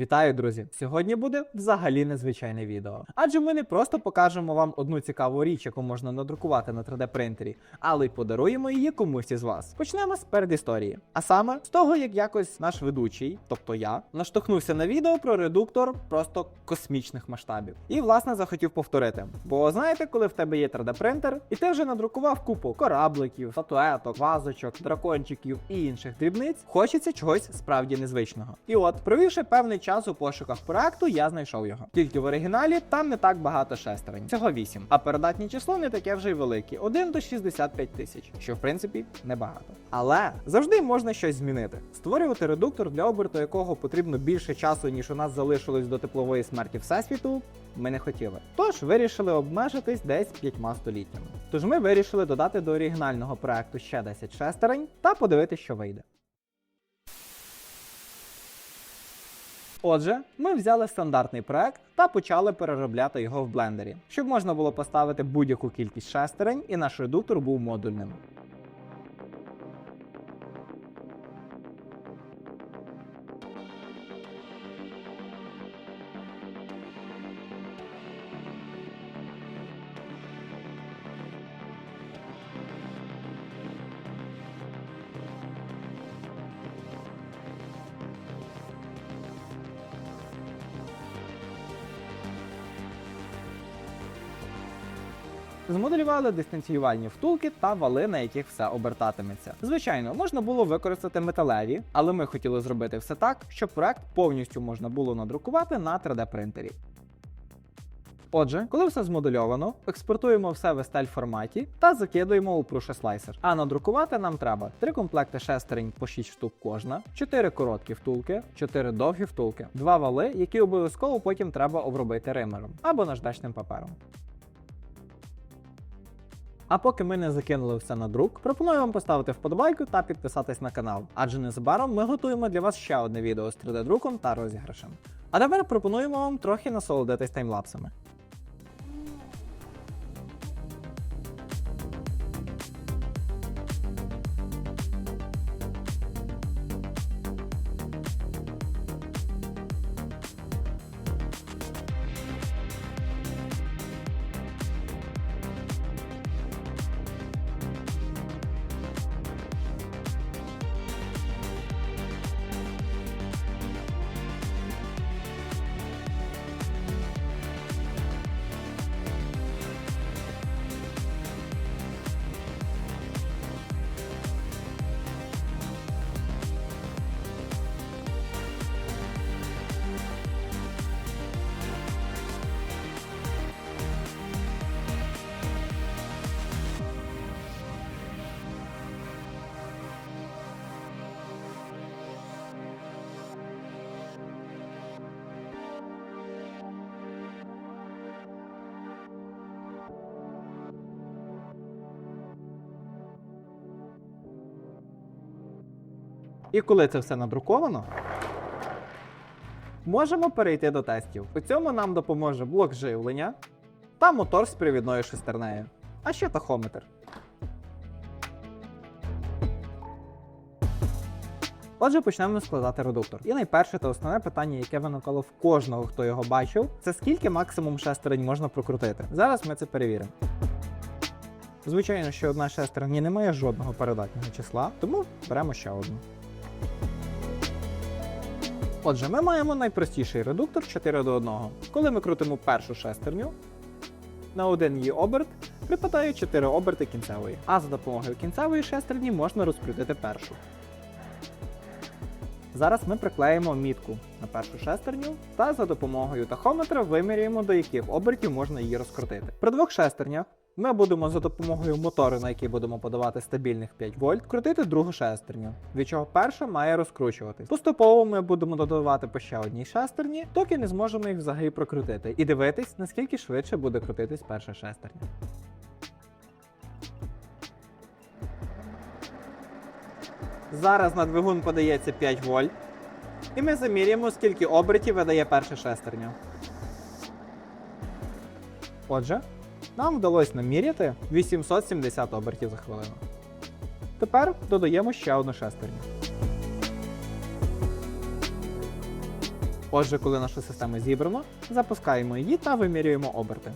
Вітаю, друзі! Сьогодні буде взагалі незвичайне відео. Адже ми не просто покажемо вам одну цікаву річ, яку можна надрукувати на 3D принтері, але й подаруємо її комусь із вас. Почнемо з передісторії. А саме з того, як якось наш ведучий, тобто я, наштовхнувся на відео про редуктор просто космічних масштабів. І власне захотів повторити. Бо знаєте, коли в тебе є 3D принтер, і ти вже надрукував купу корабликів, статуеток, вазочок, дракончиків і інших дрібниць, хочеться чогось справді незвичного. І от, провівши певний час у пошуках проекту, я знайшов його. Тільки в оригіналі там не так багато шестерень, всього 8. А передатні число не таке вже й велике 1 до 65 тисяч, що в принципі небагато. Але завжди можна щось змінити. Створювати редуктор, для оберту якого потрібно більше часу, ніж у нас залишилось до теплової смерті всесвіту. Ми не хотіли. Тож вирішили обмежитись десь п'ятьма століттями. Тож ми вирішили додати до оригінального проекту ще 10 шестерень та подивитися, що вийде. Отже, ми взяли стандартний проект та почали переробляти його в блендері, щоб можна було поставити будь-яку кількість шестерень, і наш редуктор був модульним. Змоделювали дистанціювальні втулки та вали, на яких все обертатиметься. Звичайно, можна було використати металеві, але ми хотіли зробити все так, щоб проект повністю можна було надрукувати на 3D принтері. Отже, коли все змодельовано, експортуємо все в STL форматі та закидуємо у Slicer. А надрукувати нам треба 3 комплекти шестерень по 6 штук кожна, 4 короткі втулки, 4 довгі втулки, 2 вали, які обов'язково потім треба обробити римером або наждачним папером. А поки ми не закинули все на друк, пропоную вам поставити вподобайку та підписатись на канал, адже незабаром ми готуємо для вас ще одне відео з 3D-друком та розіграшем. А тепер пропонуємо вам трохи насолодитись таймлапсами. І коли це все надруковано, можемо перейти до тестів. У цьому нам допоможе блок живлення та мотор з привідною шестернею, а ще тахометр. Отже, почнемо складати редуктор. І найперше та основне питання, яке виникало в кожного, хто його бачив, це скільки максимум шестерень можна прокрутити. Зараз ми це перевіримо. Звичайно, що одна шестерня не має жодного передатнього числа, тому беремо ще одну. Отже, ми маємо найпростіший редуктор 4 до 1. Коли ми крутимо першу шестерню, на один її оберт припадає 4 оберти кінцевої, а за допомогою кінцевої шестерні можна розкрутити першу. Зараз ми приклеїмо мітку на першу шестерню та за допомогою тахометра вимірюємо, до яких обертів можна її розкрутити. При двох шестернях ми будемо за допомогою мотору, на який будемо подавати стабільних 5 вольт, крутити другу шестерню, від чого перша має розкручуватись. Поступово ми будемо додавати по ще одній шестерні, доки не зможемо їх взагалі прокрутити, і дивитись, наскільки швидше буде крутитись перша шестерня. Зараз на двигун подається 5 вольт. І ми заміряємо, скільки обертів видає перша шестерня. Отже, нам вдалося наміряти 870 обертів за хвилину. Тепер додаємо ще одну шестерню. Отже, коли наша система зібрана, запускаємо її та вимірюємо оберти.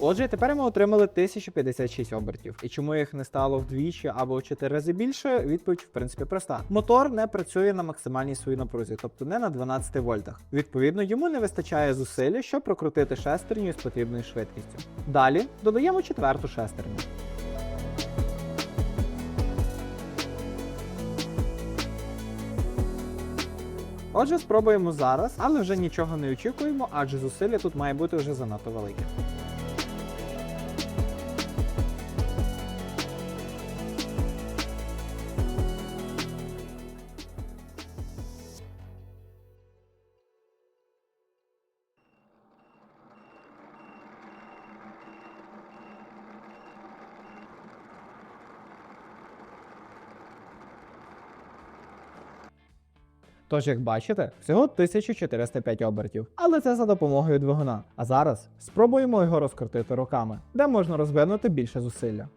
Отже, тепер ми отримали 1056 обертів. І чому їх не стало вдвічі або в 4 рази більше? Відповідь в принципі проста. Мотор не працює на максимальній своїй напрузі, тобто не на 12 вольтах. Відповідно, йому не вистачає зусилля, щоб прокрутити шестерню з потрібною швидкістю. Далі додаємо четверту шестерню. Отже, спробуємо зараз, але вже нічого не очікуємо, адже зусилля тут має бути вже занадто велике. Тож, як бачите, всього 1405 обертів, але це за допомогою двигуна. А зараз спробуємо його розкрутити руками, де можна розвинути більше зусилля.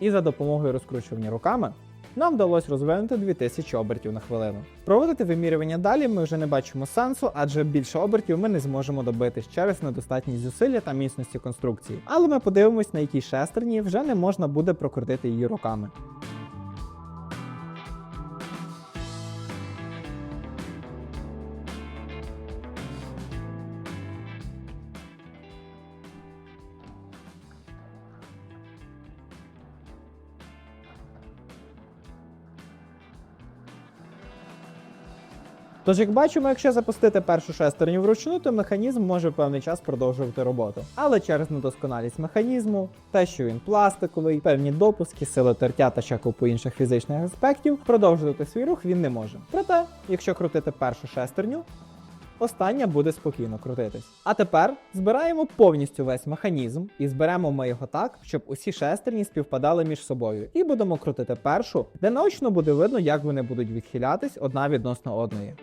І за допомогою розкручування руками нам вдалося розвинути 2000 обертів на хвилину. Проводити вимірювання далі ми вже не бачимо сенсу, адже більше обертів ми не зможемо добитись через недостатність зусилля та міцності конструкції. Але ми подивимось, на якій шестерні вже не можна буде прокрутити її руками. Тож, як бачимо, якщо запустити першу шестерню вручну, то механізм може певний час продовжувати роботу. Але через недосконалість механізму, те, що він пластиковий, певні допуски, сили тертя та ще купу інших фізичних аспектів, продовжувати свій рух він не може. Проте, якщо крутити першу шестерню, остання буде спокійно крутитись. А тепер збираємо повністю весь механізм і зберемо ми його так, щоб усі шестерні співпадали між собою. І будемо крутити першу, де наочно буде видно, як вони будуть відхилятись одна відносно одної.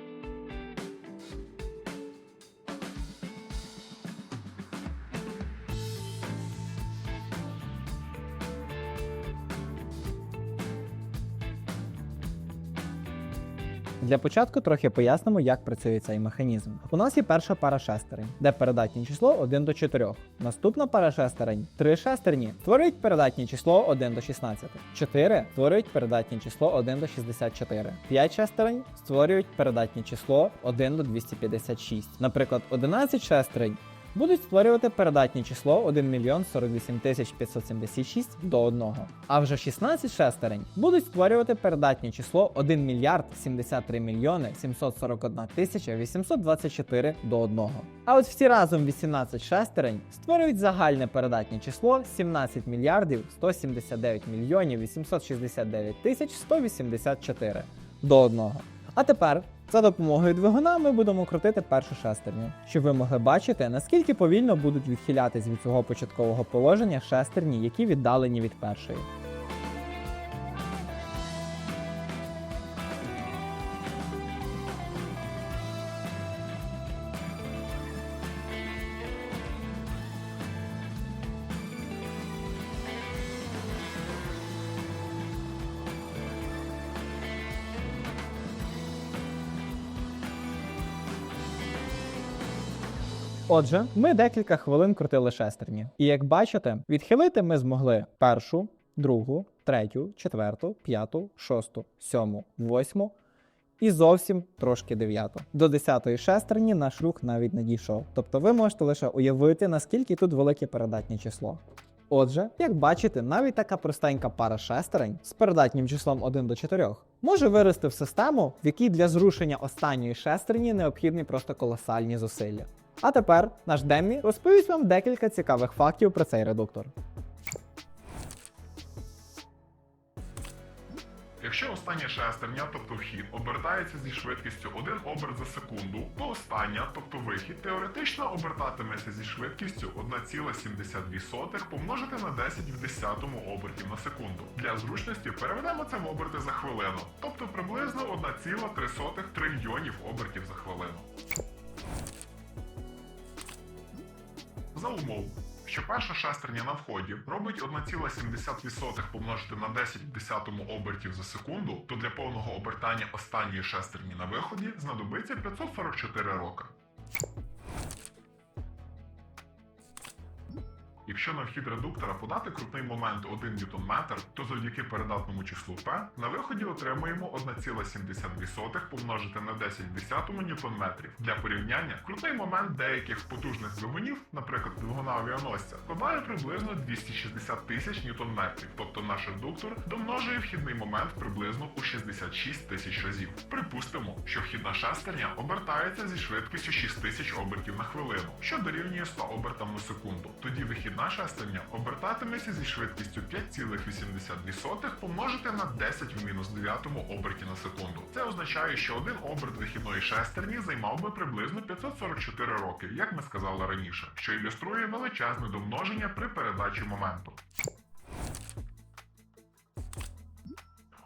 Для початку трохи пояснимо, як працює цей механізм. У нас є перша пара шестерень, де передатнє число 1 до 4. Наступна пара шестерень 3 шестерні створюють передатнє число 1 до 16. 4 створюють передатнє число 1 до 64. 5 шестерень створюють передатнє число 1 до 256. Наприклад, 11 шестерень будуть створювати передатнє число 1 мільйон 48 тисяч 576 до 1. А вже 16 шестерень будуть створювати передатнє число 1 мільярд 73 мільйони 741 тисяча 824 до 1. А от всі разом 18 шестерень створюють загальне передатнє число 17 мільярдів 179 мільйонів 869 тисяч 184 до 1. А тепер за допомогою двигуна ми будемо крутити першу шестерню, щоб ви могли бачити, наскільки повільно будуть відхилятись від цього початкового положення шестерні, які віддалені від першої. Отже, ми декілька хвилин крутили шестерні. І як бачите, відхилити ми змогли першу, другу, третю, четверту, п'яту, шосту, сьому, восьму і зовсім трошки дев'яту. До десятої шестерні наш рух навіть не дійшов. Тобто ви можете лише уявити, наскільки тут велике передатнє число. Отже, як бачите, навіть така простенька пара шестерень з передатнім числом 1 до 4 може вирости в систему, в якій для зрушення останньої шестерні необхідні просто колосальні зусилля. А тепер наш Деммі розповість вам декілька цікавих фактів про цей редуктор. Якщо остання шестерня, тобто вхід, обертається зі швидкістю 1 оберт за секунду, то остання, тобто вихід, теоретично обертатиметься зі швидкістю 1,72 помножити на 10 в 10 обертів на секунду. Для зручності переведемо це в оберти за хвилину, тобто приблизно 1,3 трильйонів обертів за хвилину. За умов, що перша шестерня на вході робить 1,70 помножити на 10 в 10 обертів за секунду, то для повного обертання останньої шестерні на виході знадобиться 544 роки. Якщо на вхід редуктора подати крутний момент 1 ньютон-метр, то завдяки передатному числу P на виході отримуємо 1,72 помножити на 10 в 10 ньютон-метрів. Для порівняння, крутний момент деяких потужних двигунів, наприклад, двигуна авіаносця, складає приблизно 260 тисяч ньютон-метрів, тобто наш редуктор домножує вхідний момент приблизно у 66 тисяч разів. Припустимо, що вхідна шестерня обертається зі швидкістю 6 тисяч обертів на хвилину, що дорівнює 100 обертам на секунду. Тоді вихідна шестерня обертатиметься зі швидкістю 5,82 помножити на 10 в мінус 9 оберті на секунду. Це означає, що один оберт вихідної шестерні займав би приблизно 544 роки, як ми сказали раніше, що ілюструє величезне домноження при передачі моменту.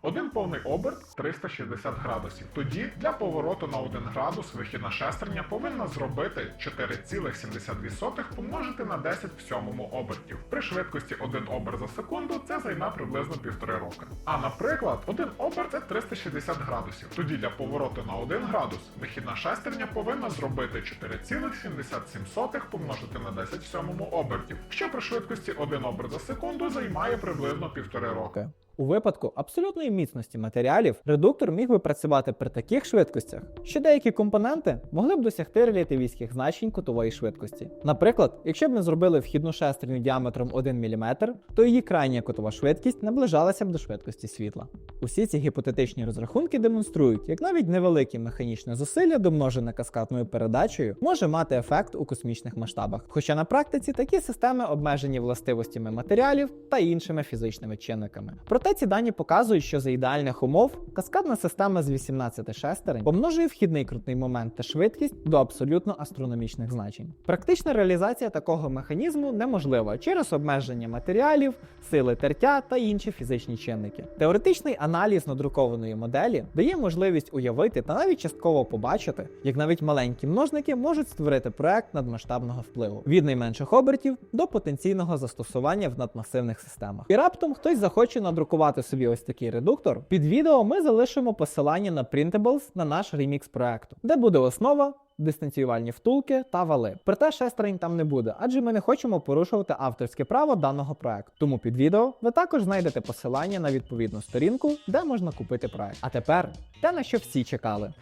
Один повний оберт 360 градусів. Тоді для повороту на 1 градус вихідна шестерня повинна зробити 4,72 помножити на 10 в сьомому обертів. При швидкості 1 оберт за секунду це займе приблизно півтори роки. А наприклад, один оберт це 360 градусів. Тоді для повороту на 1 градус вихідна шестерня повинна зробити 4,77 помножити на 10 в сьомому обертів, що при швидкості 1 оберт за секунду займає приблизно півтори роки. У випадку абсолютної міцності матеріалів редуктор міг би працювати при таких швидкостях, що деякі компоненти могли б досягти релятивістських значень кутової швидкості. Наприклад, якщо б ми зробили вхідну шестерню діаметром 1 мм, то її крайня кутова швидкість наближалася б до швидкості світла. Усі ці гіпотетичні розрахунки демонструють, як навіть невелике механічне зусилля, домножене каскадною передачею, може мати ефект у космічних масштабах. Хоча на практиці такі системи обмежені властивостями матеріалів та іншими фізичними чинниками. Проте ці дані показують, що за ідеальних умов каскадна система з 18 шестерень помножує вхідний крутний момент та швидкість до абсолютно астрономічних значень. Практична реалізація такого механізму неможлива через обмеження матеріалів, сили тертя та інші фізичні чинники. Теоретичний аналіз надрукованої моделі дає можливість уявити та навіть частково побачити, як навіть маленькі множники можуть створити проект надмасштабного впливу від найменших обертів до потенційного застосування в надмасивних системах. І раптом хтось захоче надрукувати собі ось такий редуктор. Під відео ми залишимо посилання на Printables на наш ремікс проекту, де буде основа. Дистанціювальні втулки та вали. Проте шестерень там не буде, адже ми не хочемо порушувати авторське право даного проекту. Тому під відео ви також знайдете посилання на відповідну сторінку, де можна купити проект. А тепер те, на що всі чекали: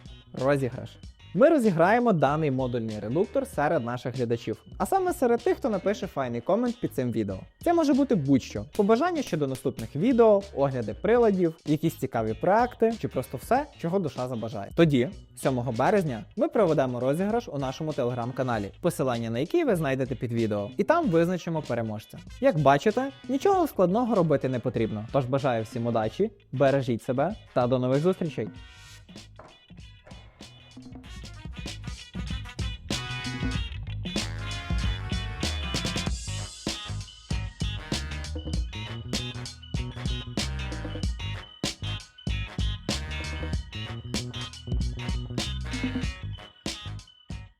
розіграш. Ми розіграємо даний модульний редуктор серед наших глядачів, а саме серед тих, хто напише файний комент під цим відео. Це може бути будь-що: побажання щодо наступних відео, огляди приладів, якісь цікаві проекти чи просто все, чого душа забажає. Тоді, 7 березня, ми проведемо розіграш у нашому телеграм-каналі, посилання на який ви знайдете під відео, і там визначимо переможця. Як бачите, нічого складного робити не потрібно. Тож бажаю всім удачі, бережіть себе та до нових зустрічей!